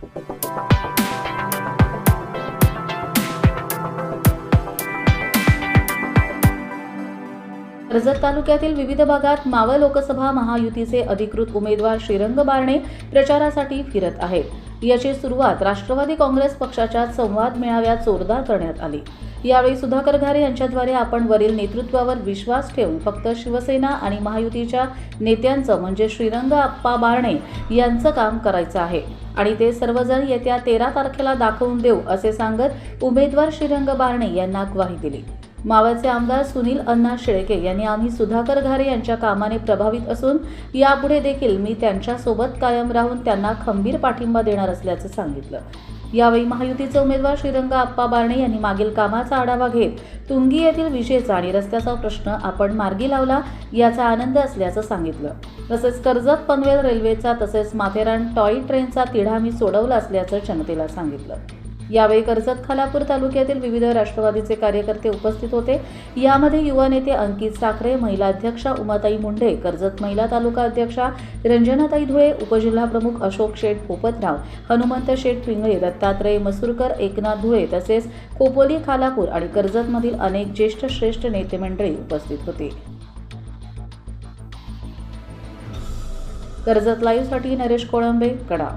कर्जत तालुक्यातील विविध भागात मावळ लोकसभा महायुतीचे अधिकृत उमेदवार श्रीरंग बारणे प्रचारासाठी फिरत आहेत. याची सुरुवात राष्ट्रवादी काँग्रेस पक्षाच्या संवाद मेळाव्यात जोरदार करण्यात आली. यावेळी सुधाकर घारे यांच्याद्वारे आपण वरील नेतृत्वावर विश्वास ठेवून फक्त शिवसेना आणि महायुतीच्या नेत्यांचं म्हणजे श्रीरंग आप्पा बारणे यांचं काम करायचं आहे. आणि ते सर्वजण येत्या तेरा तारखेला दाखवून देऊ असे सांगत उमेदवार श्रीरंग बारणे यांना ग्वाही दिली. मावळचे आमदार सुनील अण्णा शेळके यांनी आम्ही सुधाकर घारे यांच्या कामाने प्रभावित असून यापुढे देखील मी त्यांच्यासोबत कायम राहून त्यांना खंबीर पाठिंबा देणार असल्याचं सांगितलं. यावेळी महायुतीचे उमेदवार श्रीरंग आप्पा बारणे यांनी मागील कामाचा आढावा घेत तुंगी येथील विजेचा आणि रस्त्याचा प्रश्न आपण मार्गी लावला याचा आनंद असल्याचं सांगितलं. तसेच कर्जत पनवेल रेल्वेचा तसेच माथेरान टॉय ट्रेनचा तिढा मी सोडवला असल्याचं जनतेला सांगितलं. यावेळी कर्जत खालापूर तालुक्यातील विविध राष्ट्रवादीचे कार्यकर्ते उपस्थित होते. यामध्ये युवा नेते अंकित साखरे महिला अध्यक्षा उमाताई मुंढे कर्जत महिला तालुका अध्यक्षा रंजनाताई धुळे उपजिल्हा प्रमुख अशोक शेठ पोपतराव हनुमंत शेठ पिंगळे दत्तात्रय मसूरकर एकनाथ धुळे तसेच खोपोली खालापूर आणि कर्जतमधील अनेक ज्येष्ठ श्रेष्ठ नेते मंडळी उपस्थित होते. कर्जत लाईव्हसाठी नरेश कोळंबे कडा